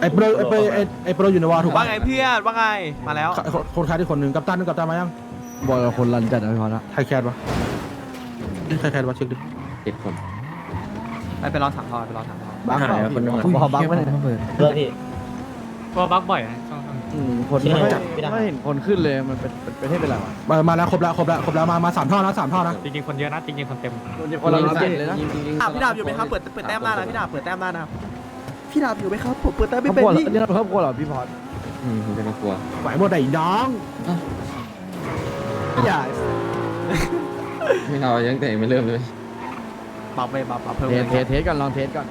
ไอ้โปรไอ้โปรไอ้ไอ้โปรอยู่ในวอลถูกว่าปะไงเพื่อนว่าไงมาแล้วคนคนค้าที่คนหนึ่งกัปตันกัปตันมายังบอยกับคนรันจัดนะพี่พอละไทยแคทวะไทยแคทวะเช็คดิเจ็ดคน ไปไปรอถังทอดไปรอถังทอดบักเหรอคนนึงบอบักไม่ได้เลิกพี่ก็บักบ่อยนะช่วงอืมคนไม่ค่อยไม่เห็นคนขึ้นเลยมันเป็นเป็นประเทศเป็นไรวะมามาแล้วครบแล้วครบแล้วครบแล้วมามาสามท่อนะสามท่อนะจริงๆคนเยอะนะจริงๆคนเต็ม คนรันจัดเลยนะ อะพี่ดาบอยู่ไหมครับเปิดเปิดแต้มหน้านะพี่ดาบเปิดแต้มหน้านะครับ พี่ดาบอยู่ไหมครับ ผมเปิดแต้มครไม่อบเป็คนรัวพี่นี่เราครอบครัวเหรอพี่พอดอืมผมเป็นครอบครัว ไหวหมดไอ้น้องอย่าไม่เอายังแต่ยังไม่เริ่มเลยบัฟไปบัฟบัฟเพิ่มเทสเทสเทสก่อนลองเทสก่อน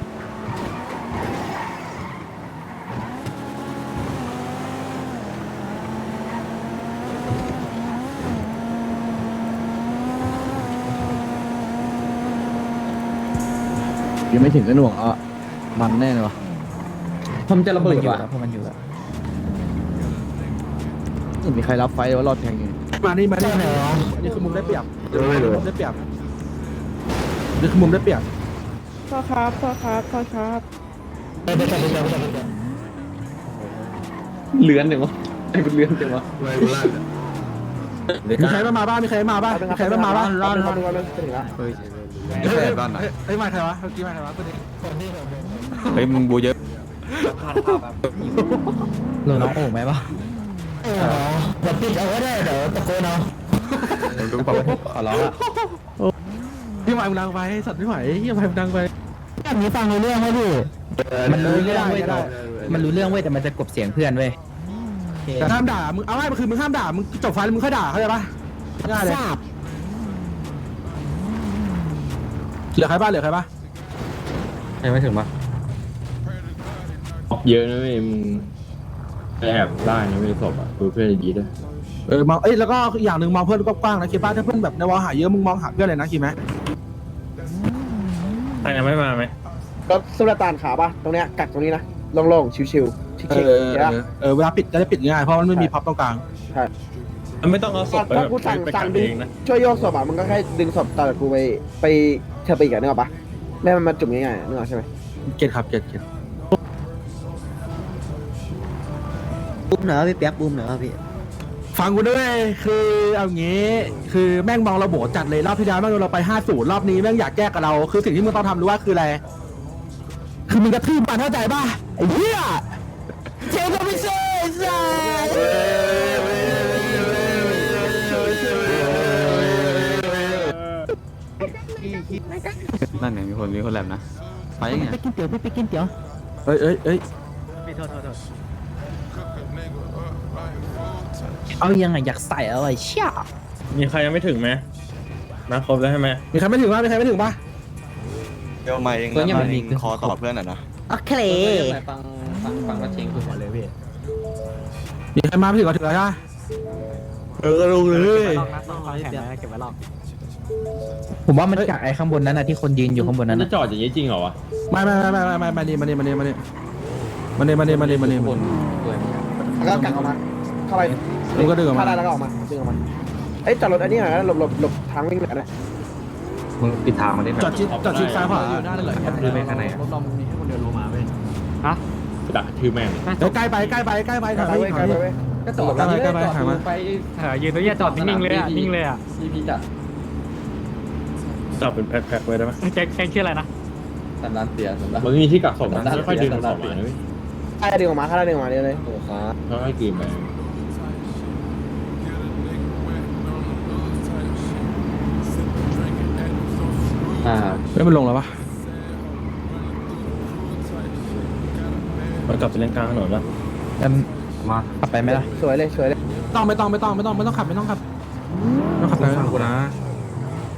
ยังไม่ถึงกระหน่วงอะมันแน่เลยวะ ผมจะระเบิดว่ะพวกมันอยู่แล้วไม่มีใครรับไฟว่ารอดแทงอยู่มานี่มานี่นี่คือมุมได้เปรียบมุมได้เปรียบนี่คือมุมได้เปรียบพ่อครับพ่อครับพ่อครับเลื้อนจังวะไอ้เป็นเลื้อนจังวะมีใครมามาบ้างมีใครมาบ้างมีใครมามาบ้างรอดรอดรอดถึงแล้วเฮ้ยเฮ้ยเฮ้ยมาใครวะเมื่อกี้มาใครวะคนนี้เฮ้ยมึงบูเยอะ โลน้องโอ่งไหมปะแบบปิดเอาไว้ได้เดี๋ยวตะโกนเอาขอร้องอะพี่หมายมึงดังไปสัตว์พี่หมายพี่หมายมึงดังไปแบบนี้ฟังรู้เรื่องไหมพี่มันรู้เรื่องเว้ยแต่มันรู้เรื่องเว้ยแต่มันจะกบเสียงเพื่อนเว้ยแต่ห้ามด่ามึงเอาไว้มันคือมึงห้ามด่ามึงจบไฟแล้วมึงค่อยด่าเข้าใจปะง่ายเลยเหลือใครบ้างเหลือใครบ้างยังไม่ถึงปะ เยอะนะเว้ยมึงแอบได้นะเว้ยศพอะดูเพื่อนดีด้วยเออมองเอ้ยแล้วก็อย่างหนึ่งมองเพื่อนกว้างๆนะคิดว่าถ้าเพื่อนแบบในวอลหาเยอะมึงมองหาเพื่อนเลยนะคิดไหมใครยังไม่มาไหมก็สุลต่านขาป่ะตรงเนี้ยกักตรงนี้นะโล่งๆชิวๆชิเอคอๆเออเดี๋ยวเออเออเวลาปิดจะได้ปิดง่ายเพราะมันไม่มีพับตรงกลางไม่ต้องเอาศพไปถ้ากูสั่งสั่งดึงช่วยโยกศพอะมันก็แค่ดึงศพต่อจากกูไปไปเธอไปอีกอะนึกออกปะไม่ให้มันมาจุ่มง่ายๆนึกออกใช่ไหมเก็ตครับเก็ตเก็ต เหรอพี่เปียกบูมเหรอพี่ฟังกูด้วยคือเอางี้ คือแม่งมองเราโบจัดเลยรอบที่แล้วแม่งโดนเราไปห้าศูนย์รอบนี้แม่งอยากแก้กับเรา คือสิ่งที่มึงต้องทำรู้ว่าคืออะไร คือมึงกระทืบมันเข้าใจป่ะไอ้เหี้ยเจ๊ก็ไม่ใช่สัสนั่นไงมีคนมีคนแลบนะ ไปยังไงไปกินเตี๋ยวพี่ไปกินเตี๋ยวเอ้ยเอ้ยเอ้ย เอายังไงอยากใส่อะไรเชี่ยมีใครยังไม่ถึงไหมมาครบแล้วใช่ไหมมีใครไม่ถึงป่ะมีใครไม่ถึงป่ะเดี๋ยวมาเองตัวนี้มันมีคอตอบเพื่อนอะนะโอเคฟังฟังฟังก็เชงคือหมดเลยพี่มีใครมาไม่ถึงก็ถึงแล้วใช่ไหมเออลงเลยลองนะต้องวางแผนไว้เก็บไว้ลองผมว่ามันจากไอ้ข้างบนนั้นนะที่คนยืนอยู่ข้างบนนั้นจะนะจอดอย่างนี้จริงเหรอวะไม่ไม่ไม่ไม่ไม่ไม่มานี่มานี่มานี่มานี่มานี่มานี่มานี่มานี่บนด้วย แล้วก็กักออกมาเข้าไปมึงก็ดึงออกเข้ามาได้แล้วก็ออกมาดึงออกมาเอ้ยจอดรถอันนี้หน่อยนะหลบหลบหลบทางวิ่งหน่อยนะมึงปิดทางมาได้ไหม จอดชิดจอดชิดซ้ายขวาอยู่หน้าเลยคือไม่ข้างในอะรถเรามีให้คนเดียวลงมาเว้ยดักคือแม่งเดี๋ยวใกล้ไปใกล้ไปใกล้ไปใกล้ถอยไปไปเว้ยใกล้ไปเว้ยก็จอดใกล้ไปใกล้ไปถอยมา ไปเออยืนตรงนี้จอดนิ่งๆเลยอะนิ่งเลยอะพี่พี่จัดจอดเป็นแพ็คๆไว้ได้ไหมแกแกชื่ออะไรนะสันดานเสียสันดาน มันมีที่กักศพนะค่อยๆดึงศพมานะเว้ย ใช่ดึงออกมาเข้าได้ดึงออกมาเดี๋ยวเลยโอ้ครับค่อยๆกลืนไปอ่าเฮ้ยมันลงแล้วปะมันกลับไปเล่นกลางถนนแล้วงั้นมาขับไปไหมล่ะสวยเลยสวยเลยต้องไม่ต้องไม่ต้องไม่ต้องไม่ต้องขับไม่ต้องขับไม่ต้องขับเลยฟังกูนะ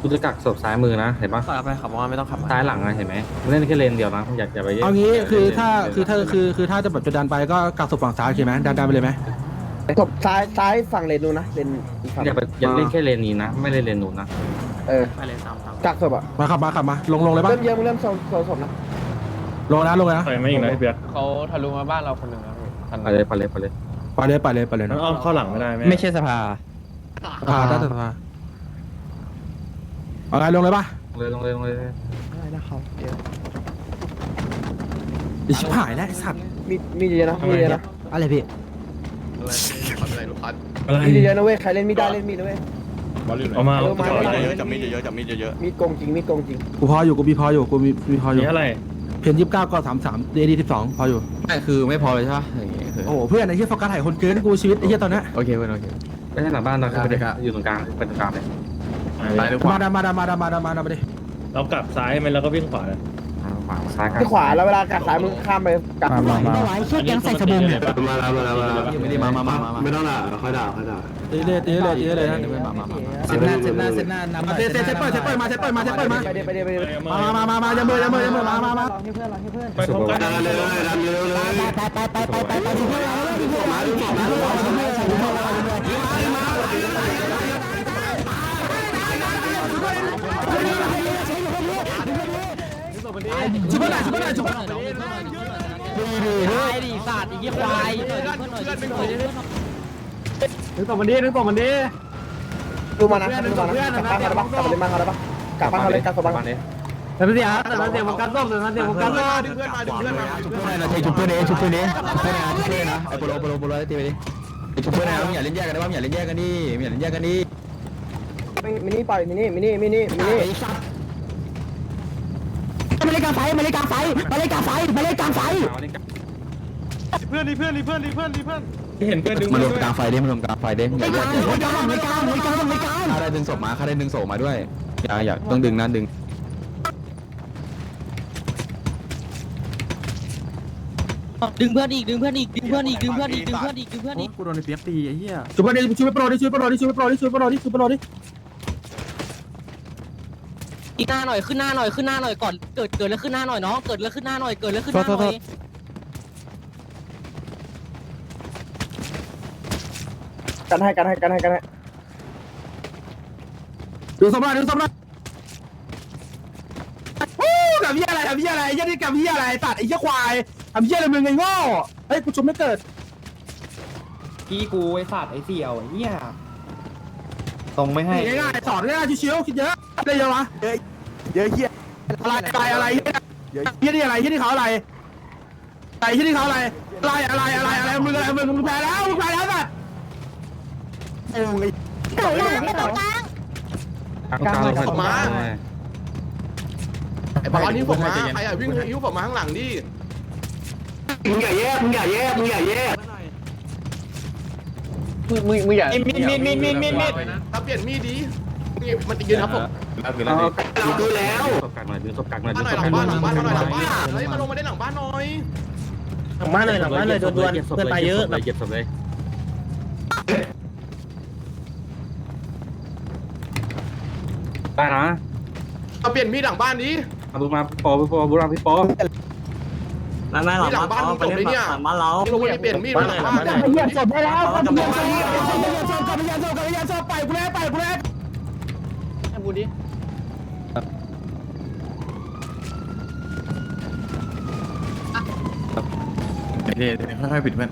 กูจะกักศพซ้ายมือนะ เห็นปะขับไปขับว่าไม่ต้องขับซ้ายหลังนะเห็นไหมมึงเล่นแค่เลนเดียวนะอยากจะไปเอางี้คือถ้าคือถ้าคือคือถ้าจะแบบจะดันไปก็กักศพฝั่งซ้ายใช่ไหมดันดันไปเลยไหมศพซ้ายซ้ายฝั่งเลนนู้นนะเลนอีกฝั่งอยากไปอยากเล่นแค่เลนนี้นะ ไม่เล่นเลนนู้นนะเออไปเลยตามตามกักศพอะมาขับมาขับมาลงลงเลยปะเริ่มเยอะมึงเริ่มโซนโซนศพนะลงนะลงเลยนะใครไม่อีกนะพี่เบียร์เขาทะลุมาบ้านเราคนหนึ่งนะพี่ทันไปเลยไปเลยไปเลยไปเลยไปเลยไปเลยมันนะอ้อมเข้าหลังไม่ได้ไหมไม่ใช่สภาสภาได้แต่สภา เอาไงลงเลยปะลงเลยลงเลยลงเลยได้นะครับเดี๋ยวเดี๋ยวชิบหายแล้วไอ้สัตว์มีมีเยอะนะมีเยอะนะอะไรพี่อะไรมีเยอะนะเว้ยใครเล่นมีดได้เล่นมีดนะเว้ยบอลอยู่ไหนเอามาเอเอาอมาต่อเยเลยอะๆจับมีดเยอะๆจับมีดเยอะๆมีดโกงจริงมีดโกงจริงกูพออยู่กูมีพออยู่กูมีมีพออยู่มีอะไรเพนยี่สิบเก้าก็สามสามเดดีสิบสองพออยู่ไม่คือไม่พอเลยใช่ปะอย่างเงี้ยคือโอ้โหเพื่อนไอ้เหี้ยโฟกัสถ่ายคนเกินกูชีวิตไอ้เหี้ยตอนเนี้ยโอเคเพื่อนโอเคไม่ใช่หลังบ้านเราครับอยู่ตรงกลางเป็นตรงกลางเลย ไปหรือขวามาดามาดามาดามาดามาดามาดิเรากลับซ้ายไหมแล้วก็วิ่งขวาเลยขวาซ้ายกลางที่ขวาแล้วเวลากัดสายมึงข้ามไปกัดมามามาเชือกยังใส่สบงเนี่ยมาแล้วมาแล้วมาแล้วไม่ได้มามามามาไม่ต้องด่าค่อยด่าค่อยด่าตีเลยตีเลยตีเลยนะเดี๋ยวไปมามามาเซตหน้าเซตหน้าเซตหน้ามาเตะเตะเตะเปิดเตะเปิดมาเตะเปิดมาเตะเปิดมาไปเดี๋ยวไปเดี๋ยวไปเดี๋ยวมามามามาอย่ามืออย่ามืออย่ามือมามามาไปพร้อมกันดันเลยดันเร็วเลยชุบ น่อยชุบเพื่อนหน่อยชุบเพื่อนหน่อยดูมานะดูมานะกลับบ้านเขาได้ปะกลับไปเล่นบ้านเขาได้ปะกลับบ้านเขาเล่นกลับบ้านมาเนี่ยแต่เดี๋ยวแต่เดี๋ยวมันกันต้มแต่เดี๋ยวมันกันต้มดึงเพื่อนมาดึงเพื่อนมาชุบเพื่อนนะชุบเพื่อนเองชุบเพื่อนเองชุบเพื่อนนะชุบเพื่อนนะไอ้โปโลโปโลโปโลตีไปดิชุบเพื่อนนะมึงอย่าเล่นแยกกันได้ป่ะมึงอย่าเล่นแยกกันดิมึงอย่าเล่นแยกกันดิมินิปล่อยมินิมินิมินิมินิ มาเล่นกลางไฟมาเล่นกลางไฟมาเล่นกลางไฟมาเล่นกลางไฟที่เห็นเพื่อนดึงมารวมด้วยกลางไฟดิมารวมกลางไฟดิอย่าแยกกันไม่กลางไม่กลางไม่กลางไม่กลางข้าได้ดึงศพมาข้าได้ดึงศพมาด้วยอย่าอย่าต้องดึงนะดึงดึงเพื่อนอีกดึงเพื่อนอีกดึงเพื่อนอีกดึงเพื่อนอีกดึงเพื่อนอีกดึงเพื่อนอีกกูโดนไอ้เปียกตีไอ้เหี้ยชุบเพื่อนดิชุบโปรดิชุบโปรดิชุบโปรดิชุบโปรดิชุบโปรดิ อีกหน้าหน่อยขึ้นหน้าหน่อยขึ้นหน้าหน่อยก่อนเกิดเกิดแล้วขึ้นหน้าหน่อยน้องเกิดแล้วขึ้นหน้าหน่อยเกิดแล้วขึ้นหน้าหน่อยกันให้กันให้กันให้กันให้ดูสมบัติดูสมบัติโอ้กับเหี้ยอะไรกับเหี้ยอะไรยัดนี่กับเหี้ยอะไรตัดไอ้เหี้ยควายทำเหี้ยอะไรมึงไงโง่เฮ้ยกูชมไม่เกิดพี่กูไอ้สัตว์ไอ้เสี่ยวไอ้เหี้ยตรงไม่ให้ง่ายๆสอนง่ายๆชิวๆคิดเยอะ ได้เยอะวะเยอะเยอะเหี้ยอะไรอะไรอะไรเหี้ยนี่อะไรเหี้ยนี่เขาอะไรอะไรเหี้ยนี่เขาอะไรอะไรอะไรอะไรอะไรมึงอะไรมึงมึงแพ้แล้วมึงแพ้แล้วสัตว์โอ้ยตกลางกลางเลยมาไอ้บอลนี่ผมมาใครอะวิ่งหิ้วผมมาข้างหลังดิมึงอย่าแยกมึงอย่าแยกมึงอย่าแยกมึงมึงมึงอย่ามีดมีดมีดมีดมีดมีดถ้าเปลี่ยนมีดดี นี่มันยืนครับผมเราดูแล้วบ้านหน่อยหลังบ้านหลังบ้านหน่อยหลังบ้านเฮ้ยมาลงมาได้หลังบ้านหน่อยหลังบ้านเลยหลังบ้านเลยด่วนๆเพื่อนตายเยอะเก็บศพเลยได้นะเอาเปลี่ยนมีดหลังบ้านดิเอาบุมาพี่ปอพี่ปอบุราพี่ปอนั่นนั่นหลังบ้านมึงจบเลยเนี่ยบ้านเราลงมาเปลี่ยนมีดหลังบ้านเหยียบศพได้แล้วเหยียบศพเหยียบศพเหยียบศพกับเหยียบศพกับเหยียบศพไปกูแล้วไปกูแล้ว พูดดิเดี๋ยวค่อยๆปิดเพื่อน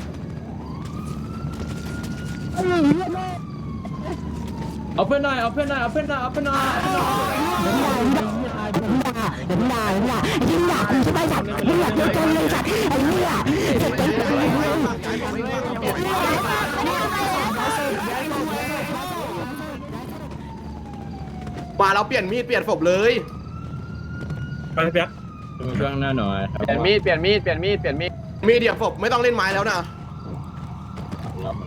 เอาเพื่อนหน่อยเอาเพื่อนหน่อยเอาเพื่อนหน่อยเอาเพื่อนหน่อยเดี๋ยวมึงด่าเดี๋ยวมึงด่ายิงด่ากูใช่ไหมสัตว์มึงอยากจะจนเลยสัตว์ไอ้เหี้ยมา เราเปลี่ยนมีดเปลี่ยนศพเลยไปเปียกช่วงหน้าหน่อยครับเปลี่ยนมีดเปลี่ยนมีดเปลี่ยนมีดเปลี่ยนมีดมีดเดียวศพไม่ต้องเล่นไม้แล้วนะ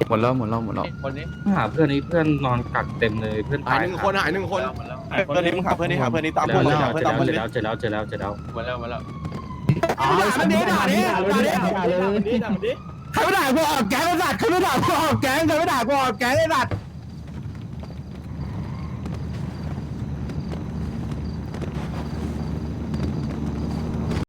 หมดแล้วหมดแล้วหมดแล้วคนนี้หาเพื่อนนี้เพื่อนนอนกักเต็มเลยเพื่อนหาตายยหนึ่งคนหายหนึ่งคนเพื่อนนี้มึงหาเพื่อนนี้หาเพื่อนนี้ตามเจเพื่อนอเลยแล้วหาเจเพื่อนอตามแล้วเพื่อนเจอแล้วเจอแล้วเจอแล้วเจอแล้วมาแล้วมาแล้วด่าดิด่าดิด่าดิด่ามันดิด่ามันดิใครไม่ด่ากูออกแก๊งไอ้สัตว์ใครไม่ด่ากูออกแก๊งใครไม่ด่ากูออกแก๊งไอ้สัตว์